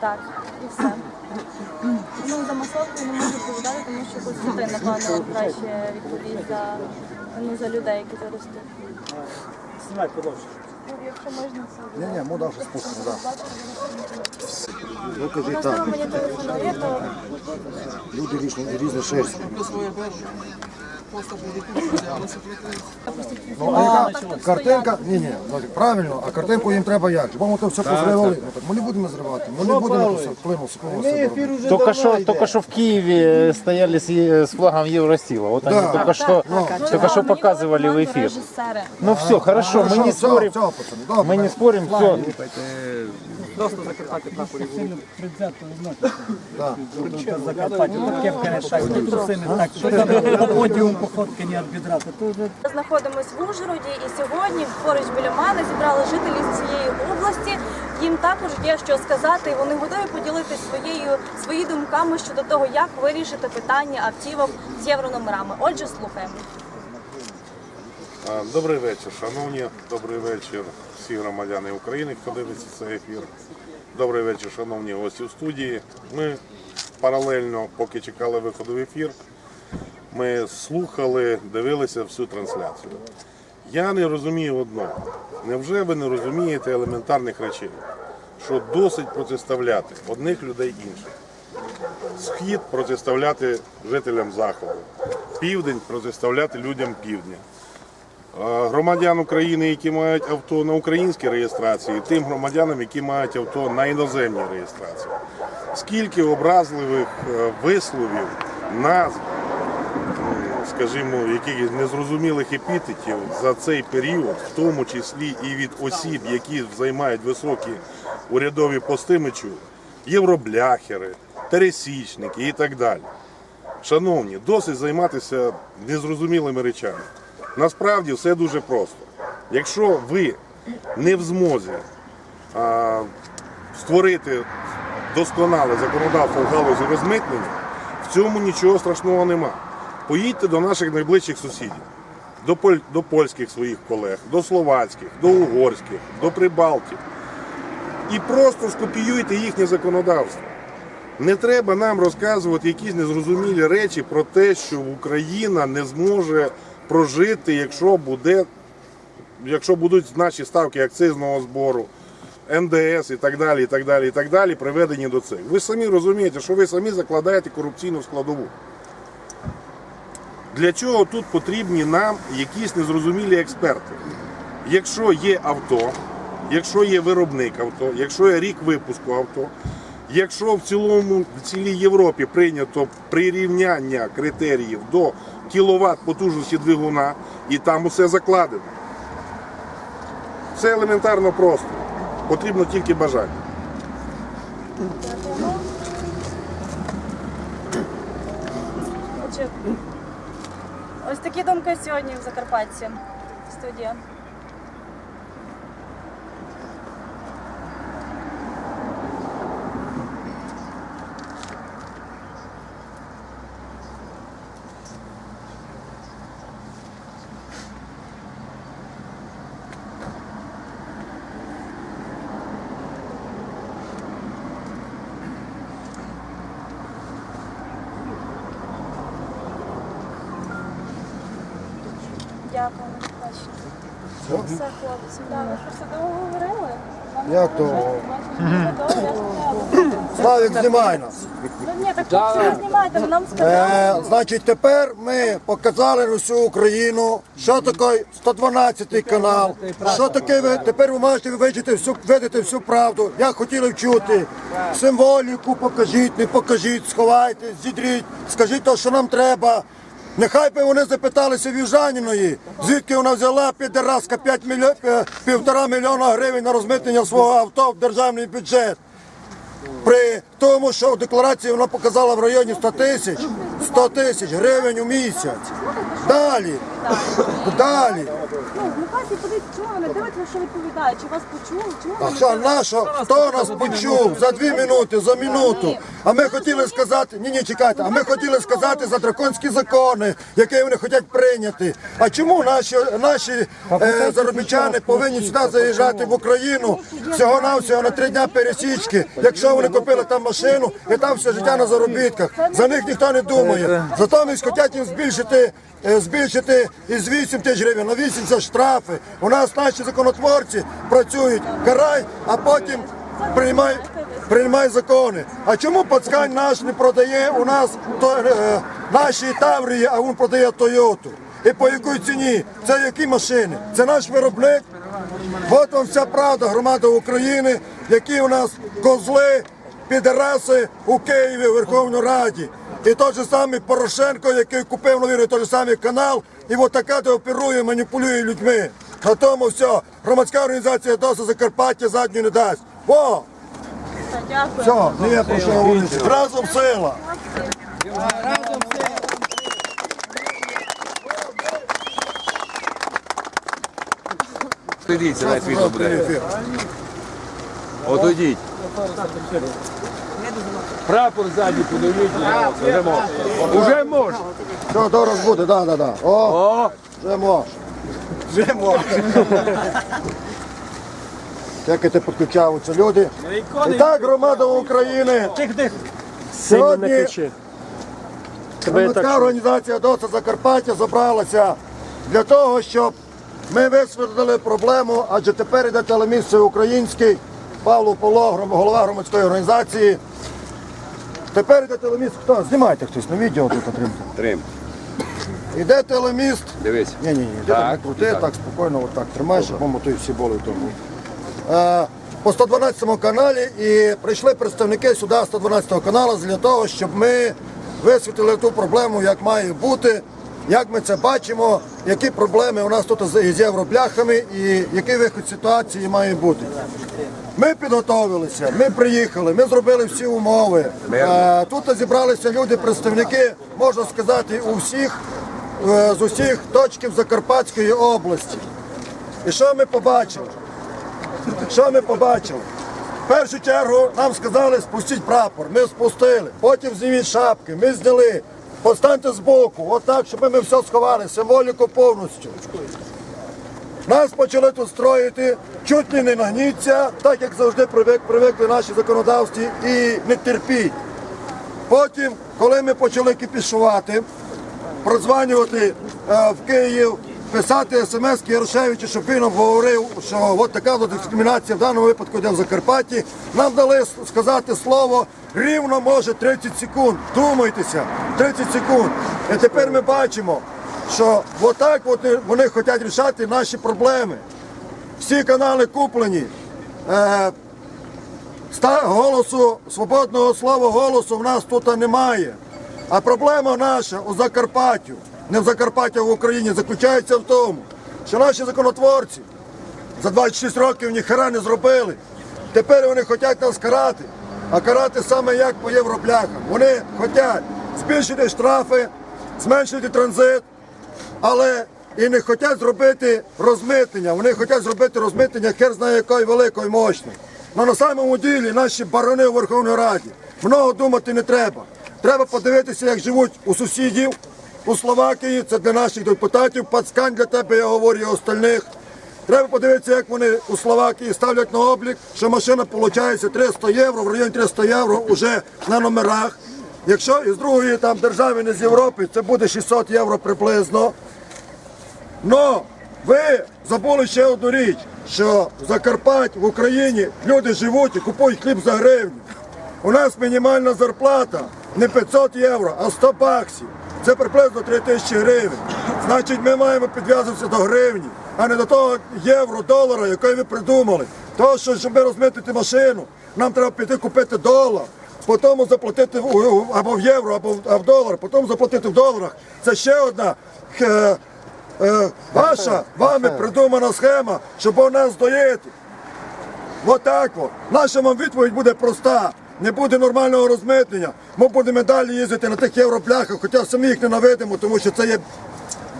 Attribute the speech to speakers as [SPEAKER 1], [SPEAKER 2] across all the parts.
[SPEAKER 1] Так, і все. Ну, за масовку не можу відповідати, тому що Костянтин, напевно, краще відповість за, ну, за людей, які туристують.
[SPEAKER 2] Знімай подовше.
[SPEAKER 1] Ну, Якщо можна, це
[SPEAKER 3] Ні, ні, ми далі спустимо, так. Ну,
[SPEAKER 1] У
[SPEAKER 3] кажіть так,
[SPEAKER 1] мені телефонує, то
[SPEAKER 3] люди різні, різні шерсті. Ну, а яка картинка? Ні, ні, ну, правильно, а картинку їм треба як? Бо ми то все позривали. Ну, так ми не будемо зривати, ми не будемо це вплинути, вплинути
[SPEAKER 2] Ми
[SPEAKER 3] себе
[SPEAKER 2] ефір
[SPEAKER 3] робити.
[SPEAKER 2] уже
[SPEAKER 4] Только
[SPEAKER 2] давно
[SPEAKER 4] что,
[SPEAKER 2] йде.
[SPEAKER 4] только что в Киеве стояли с, е- с флагом Евростила. Вот
[SPEAKER 3] Да.
[SPEAKER 4] они только что, только что показывали в эфир.
[SPEAKER 1] Режисери.
[SPEAKER 4] Ну все, хорошо, мы не
[SPEAKER 3] все,
[SPEAKER 4] спорим.
[SPEAKER 3] все, пацани, добре.
[SPEAKER 4] Мы не спорим, все.
[SPEAKER 2] Просто закривати прапорів. Сильно предвзято знати.
[SPEAKER 3] Да.
[SPEAKER 2] Закарпаття, таке не так, тут труси не так, тут на подіум походки не відбідрати.
[SPEAKER 1] Ми знаходимось в Ужгороді і сьогодні поруч біля мене зібрали жителі з цієї області. Їм також є що сказати, і вони готові поділитися своєю свої думками щодо того, як вирішити питання автівок з єврономерами. Отже, слухаємо.
[SPEAKER 5] Добрий вечір, шановні. Добрий вечір всі громадяни України, хто дивиться цей ефір. Добрий вечір, шановні гості в студії. Ми паралельно, поки чекали виходу в ефір, ми слухали, дивилися всю трансляцію. Я не розумію одного. Невже ви не розумієте елементарних речей, що досить протиставляти одних людей інших? Схід протиставляти жителям заходу, південь протиставляти людям півдня. Е, громадян України, які мають авто на українській реєстрації, тим громадянам, які мають авто на іноземній реєстрації. Скільки образливих е, висловів, назв, скажімо, якихось незрозумілих епітетів за цей період, в тому числі і від осіб, які займають високі урядові пости, ми чули. євробляхери, пересічники і так далі. Шановні, досить займатися незрозумілими речами. Насправді все дуже просто. Якщо ви не в змозі а, створити досконале законодавство в галузі розмитнення, в цьому нічого страшного нема. Поїдьте до наших найближчих сусідів, до, поль- до польських своїх колег, до словацьких, до угорських, до прибалтів. І просто скопіюйте їхнє законодавство. Не треба нам розказувати якісь незрозумілі речі про те, що Україна не зможе прожити, якщо буде, якщо будуть наші ставки акцизного збору, НДС і так далі, і так далі, і так далі, приведені до цих. Ви самі розумієте, що ви самі закладаєте корупційну складову. Для чого тут потрібні нам якісь незрозумілі експерти? Якщо є авто, якщо є виробник авто, якщо є рік випуску авто, якщо в цілому в цілій Європі прийнято прирівняння критеріїв до кіловат потужності двигуна, і там усе закладено. Все елементарно просто. Потрібно тільки бажання.
[SPEAKER 1] Ось такі думки сьогодні в Закарпатті. Студія. Дякую, до. Все, хлопці, да, ви що все довго говорили? Вам
[SPEAKER 3] Як довго?
[SPEAKER 1] Бачите, довго, я ж не
[SPEAKER 3] Славік, знімай нас.
[SPEAKER 1] Ну ні, так хлопці, не знімайте, ви нам сказали.
[SPEAKER 3] Е, значить, тепер ми показали всю Україну, що таке 112 канал, що таке ви тепер ви можете вивчити всю видати всю правду. Як хотіли вчути. Символіку покажіть, не покажіть, сховайте, зідріть, скажіть то, що нам треба. Нехай би вони запиталися в Южаніної, звідки вона взяла підразка 5 мільйон, півтора мільйона гривень на розмитнення свого авто в державний бюджет. При тому, що в декларації вона показала в районі 100 тисяч, 100 тисяч гривень у місяць. Далі. Далі.
[SPEAKER 1] Ну, вмикайте, подивіться, чому ви не дивитеся, що відповідає, чи вас почули, чому ви
[SPEAKER 3] А
[SPEAKER 1] не
[SPEAKER 3] що
[SPEAKER 1] дивитеся?
[SPEAKER 3] наша? Хто нас почув за дві минути, за минуту? А ми хотіли сказати, ні, ні, чекайте, а ми хотіли сказати за драконські закони, які вони хочуть прийняти. А чому наші наші е, заробітчани повинні сюди заїжджати в Україну всього навсього на три дня пересічки, якщо вони купили там машину і там все життя на заробітках. За них ніхто не думає. Зато ми хочуть їм збільшити. е, Збільшити із 8 тисяч гривень на 80 штрафи. У нас наші законотворці працюють, карай, а потім приймай, приймай закони. А чому пацкань наш не продає у нас то, е, наші Таврії, а він продає Тойоту? І по якій ціні? Це які машини? Це наш виробник. От вам вся правда, громада України, які у нас козли, підараси у Києві, в Верховній Раді. І той же самий Порошенко, який купив новий той же самий канал, і от така де оперує, маніпулює людьми. На тому все. Громадська організація ДОСа Закарпаття задню не дасть. О, все, не є про що говорити. Разом сила.
[SPEAKER 6] Дивіться, навіть відео буде. Отойдіть. Прапор ззаді подивіть. Вже можна. Уже можна.
[SPEAKER 3] Все, дорож буде, да, да, да. О,
[SPEAKER 6] О,
[SPEAKER 3] вже може. Вже може. Як підключаються люди. І так, громада України. Сьогодні громадська організація ДОСа Закарпаття зібралася для того, щоб ми висвітлили проблему, адже тепер йде телемісце український, Павло Поло, голова громадської організації. Тепер йде телеміст. Хто? Знімайте хтось на відео тут отримати.
[SPEAKER 6] Трим.
[SPEAKER 3] Іде телеміст.
[SPEAKER 6] Дивись.
[SPEAKER 3] Ні, ні, ні,
[SPEAKER 6] Так,
[SPEAKER 3] так, крути,
[SPEAKER 6] так.
[SPEAKER 3] так. спокійно, отак тримай, щоб момотуй всі були в тому. Е, по 112 каналі і прийшли представники сюди 112 каналу для того, щоб ми висвітлили ту проблему, як має бути, як ми це бачимо, які проблеми у нас тут з з євробляхами і який вихід ситуації має бути. Ми підготовилися, ми приїхали, ми зробили всі умови. Е, Тут зібралися люди, представники, можна сказати, у всіх е, з усіх точків Закарпатської області. І що ми побачили? Що ми побачили? В першу чергу нам сказали, спустіть прапор. Ми спустили. Потім зніміть шапки, ми зняли. Постаньте збоку, отак, щоб ми все сховали, символіку повністю. Нас почали тут строїти, чуть не нагніться, так як завжди привик, привикли наші законодавстві і не терпіть. Потім, коли ми почали кипішувати, продзванювати е, в Київ, писати смс Ярошевичу, щоб він нам говорив, що от така дискримінація в даному випадку йде в Закарпатті. Нам дали сказати слово рівно може 30 секунд. Думайтеся, 30 секунд. І тепер ми бачимо, що отак от вони хочуть рішати наші проблеми. Всі канали куплені. Е, голосу, свободного слова голосу в нас тут немає. А проблема наша у Закарпаттю, не в Закарпатті, а в Україні, заключається в тому, що наші законотворці за 26 років ніхера не зробили. Тепер вони хочуть нас карати, а карати саме як по євробляхам. Вони хочуть збільшити штрафи, зменшити транзит, але і не хочуть зробити розмитнення. Вони хочуть зробити розмитнення хер знає якої великої мощної. Ну на самому ділі наші барони у Верховній Раді. Много думати не треба. Треба подивитися, як живуть у сусідів у Словакії. Це для наших депутатів. Пацкань для тебе, я говорю і остальних. Треба подивитися, як вони у Словакії ставлять на облік, що машина виходить 300 євро, в районі 300 євро вже на номерах. Якщо із другої там держави, не з Європи, це буде 600 євро приблизно. Но ви забули ще одну річ, що в Закарпатті, в Україні люди живуть і купують хліб за гривню. У нас мінімальна зарплата не 500 євро, а 100 баксів. Це приблизно 3 тисячі гривень. Значить, ми маємо підв'язуватися до гривні, а не до того євро, долара, який ви придумали. Тому що, щоб розмитити машину, нам треба піти купити долар, потім заплатити або в євро, або в, долар, потім заплатити в доларах. Це ще одна е, ваша вами придумана схема, щоб нас доїти. Отак от. Наша вам відповідь буде проста. не буде нормального розмитнення, ми будемо далі їздити на тих європляхах, хоча самі їх ненавидимо, тому що це є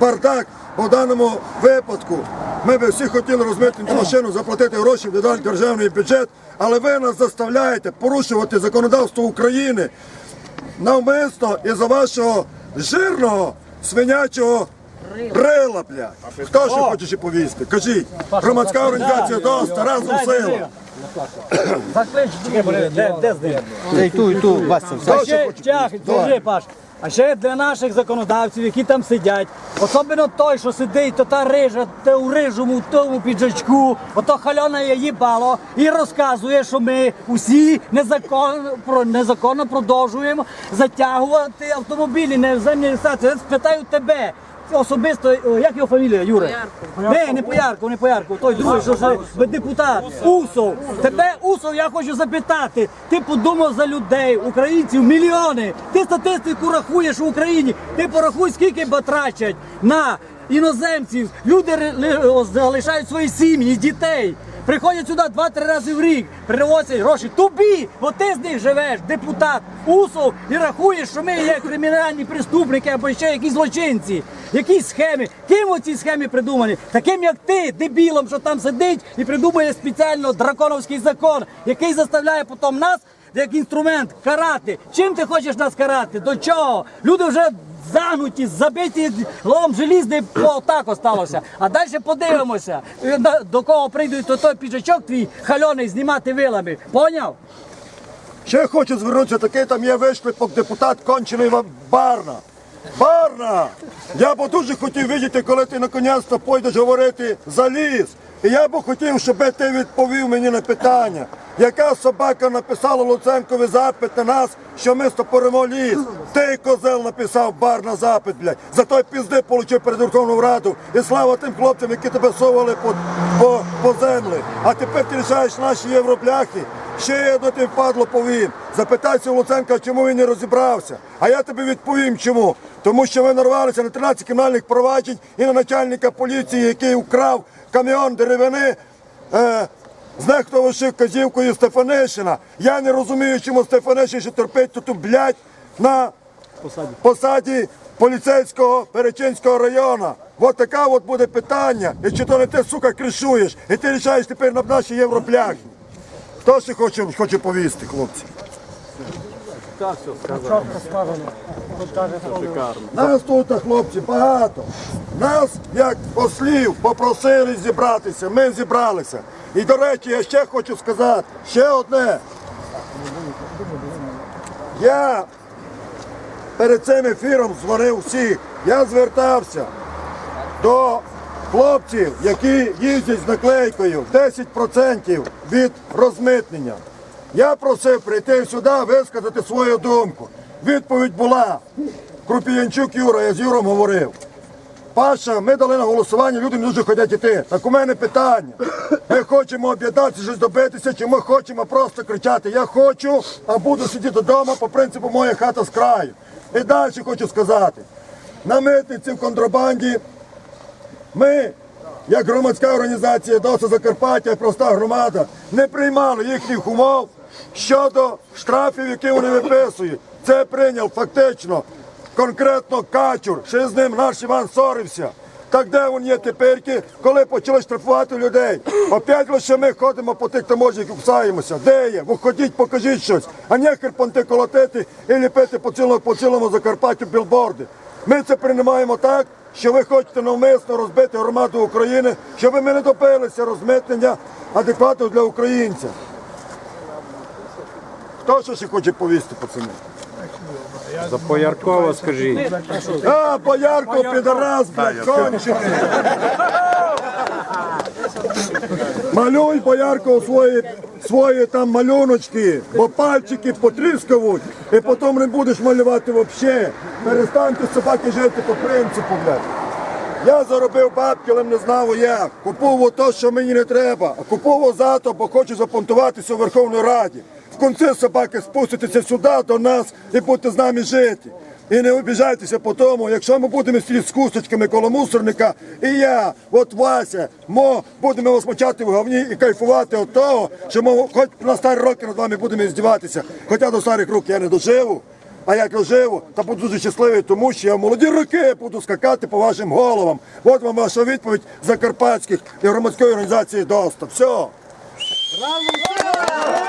[SPEAKER 3] бардак. Бо в даному випадку ми би всі хотіли розмитнити машину, заплатити гроші в державний бюджет, але ви нас заставляєте порушувати законодавство України навмисно із-за вашого жирного свинячого рила, блядь. Хто ще хоче ще повісти? Кажіть. Громадська організація ДОСТа, разом сила.
[SPEAKER 2] Заклич, де, з ним?
[SPEAKER 4] І ту, і ту, Вася,
[SPEAKER 2] А
[SPEAKER 3] ще
[SPEAKER 2] тяг, держи, Паш. А ще для наших законодавців, які там сидять, особливо той, що сидить, то та рижа, то у рижому, тому піджачку, ото халяна є їбало і розказує, що ми усі незаконно, про, незаконно продовжуємо затягувати автомобілі на землі реєстрації. Я спитаю тебе. Особисто, як його фамілія, Юра? Не, не Поярко, не Поярко, той другий, що ж депутат. Усов. Тебе, Усов, я хочу запитати. Ти подумав за людей, українців, мільйони. Ти статистику рахуєш в Україні. Ти порахуй, скільки батрачать на іноземців. Люди залишають свої сім'ї, дітей. Приходять сюди два-три рази в рік, привозять гроші. Тобі, бо ти з них живеш, депутат, усов, і рахуєш, що ми є кримінальні преступники або ще якісь злочинці. Якісь схеми. Ким оці схеми придумані? Таким як ти, дебілом, що там сидить і придумує спеціально драконовський закон, який заставляє потім нас як інструмент карати. Чим ти хочеш нас карати? До чого? Люди вже загнуті, забиті лом желізний так осталося. А далі подивимося, е, до кого прийдуть, то той піджачок твій хальоний знімати вилами. Поняв?
[SPEAKER 3] Ще хочу звернутися, такий там є вишлипок депутат кончений Барна. Барна! Я б дуже хотів видіти, коли ти наконець-то пойдеш говорити за ліс. І я б хотів, щоб ти відповів мені на питання, яка собака написала Луценкові запит на нас, що ми стопоримо ліс. Ти козел написав Барна запит, блядь. За той пізди получив перед Верховну Раду. І слава тим хлопцям, які тебе совали по, по, по землі. А тепер ти рішаєш наші європляхи. Ще одне ти впадло повім. Запитайся у Луценка, чому він не розібрався. А я тобі відповім чому. Тому що ви нарвалися на 13 кримінальних проваджень і на начальника поліції, який украв каміон деревини. Е, знехтувавши казівкою Стефанишина. Я не розумію, чому Стефанишин ще терпить тут, блядь, на посаді поліцейського Перечинського району. От така от буде питання. І чи то не ти, сука, кришуєш, і ти рішаєш тепер на наші європляхи. Хто ще хоче, хоче повісти, хлопці? Нас тут, хлопці, багато. Нас, як послів, попросили зібратися. Ми зібралися. І, до речі, я ще хочу сказати, ще одне. Я перед цим ефіром дзвонив всіх. Я звертався до хлопців, які їздять з наклейкою 10% від розмитнення. Я просив прийти сюди, висказати свою думку. Відповідь була. Крупіянчук Юра, я з Юром говорив. Паша, ми дали на голосування, люди не дуже хочуть йти. Так у мене питання. Ми хочемо об'єднатися, щось добитися, чи ми хочемо просто кричати Я хочу, а буду сидіти вдома по принципу моя хата з краю. І далі хочу сказати. На митниці в контрабанді ми, як громадська організація ДОСа Закарпаття, проста громада, не приймали їхніх умов щодо штрафів, які вони виписують. Це прийняв фактично конкретно Качур, ще з ним наш Іван сорився. Так де він є тепер, коли почали штрафувати людей? Опять лише ми ходимо по тих таможнях і кусаємося. Де є? Виходіть, покажіть щось. А нехер понти колотити і ліпити по цілому, по цілому Закарпаттю білборди. Ми це приймаємо так, що ви хочете навмисно розбити громаду України, щоб ми не добилися розмитнення адекватного для українця. Хто ще ще хоче повісти, пацани?
[SPEAKER 6] За Пояркова скажіть.
[SPEAKER 3] А, боярко, підарас, блядь, кончений. Малюй, боярко, свої, свої там малюночки, бо пальчики потріскавуть, і потім не будеш малювати взагалі. Перестаньте собаки жити по принципу, блядь. Я заробив бабки, але не знав як. Купував те, що мені не треба, а купував зато, бо хочу запонтуватися у Верховній Раді. В кінці собаки спуститися сюди до нас і будете з нами жити. І не обіжайтеся по тому, якщо ми будемо сидіти з кусточками коло мусорника, і я, от Вася, мо, будемо вас мочати в говні і кайфувати від того, що ми хоч на старі роки над вами будемо здіватися. Хоча до старих років я не доживу. А як живу, то буду дуже щасливий, тому що я в молоді роки буду скакати по вашим головам. От вам ваша відповідь закарпатських і громадської організації ДОСТа. Все.
[SPEAKER 2] Разом